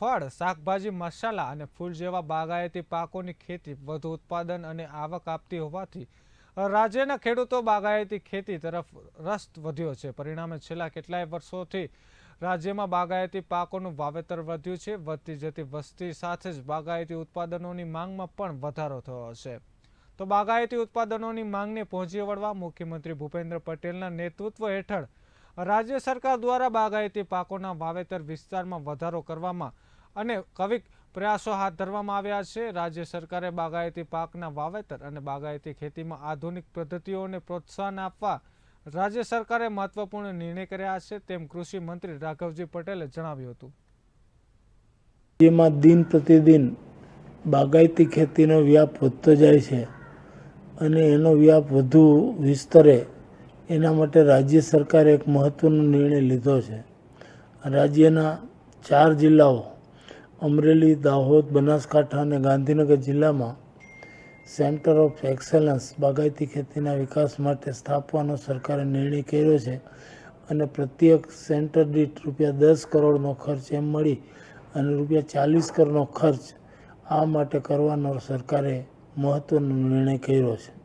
ફળ, શાકભાજી, મસાલા અને ફૂલ જેવા બાગાયતી પાકોની ખેતી વધુ ઉત્પાદન અને આવક આપતી હોવાથી રાજ્યના ખેડૂતો બાગાયતી ખેતી તરફ રસ વધ્યો છે. પરિણામે છેલ્લા કેટલાય વર્ષોથી રાજ્યમાં બાગાયતી પાકોનું વાવેતર વધ્યું છે. વધતી જતી વસ્તી સાથે જ બાગાયતી ઉત્પાદનોની માંગમાં પણ વધારો થયો છે. તો બાગાયતી ઉત્પાદનોની માંગને પહોંચી વળવા મુખ્યમંત્રી ભૂપેન્દ્ર પટેલના નેતૃત્વ હેઠળ રાજ્ય સરકાર દ્વારા બાગાયતી પાકોના વાવેતર વિસ્તારમાં વધારો કરવામાં અને કવિક પ્રયાસો હાથ ધરવામાં આવ્યા છે. રાજ્ય સરકારે બાગાયતી પાકના વાવેતર અને બાગાયતી ખેતીમાં આધુનિક પદ્ધતિઓને પ્રોત્સાહન આપવા રાજ્ય સરકારે મહત્વપૂર્ણ નિર્ણય કર્યા છે તેમ કૃષિ મંત્રી રાઘવજી પટેલે જણાવ્યું હતું. જેમાં દિન પ્રતિદિન બાગાયતી ખેતીનો વ્યાપ વધતો જાય છે અને એનો વ્યાપ વધુ વિસ્તરે એના માટે રાજ્ય સરકારે એક મહત્ત્વનો નિર્ણય લીધો છે. રાજ્યના ચાર જિલ્લાઓ અમરેલી, દાહોદ, બનાસકાંઠા અને ગાંધીનગર જિલ્લામાં સેન્ટર ઓફ એક્સેલન્સ બાગાયતી ખેતીના વિકાસ માટે સ્થાપવાનો સરકારે નિર્ણય કર્યો છે અને પ્રત્યેક સેન્ટર દીઠ રૂપિયા દસ કરોડનો ખર્ચ એમ મળી અને રૂપિયા ચાલીસ કરોડનો ખર્ચ આ માટે કરવાનો સરકારે મહત્ત્વનો નિર્ણય કર્યો છે.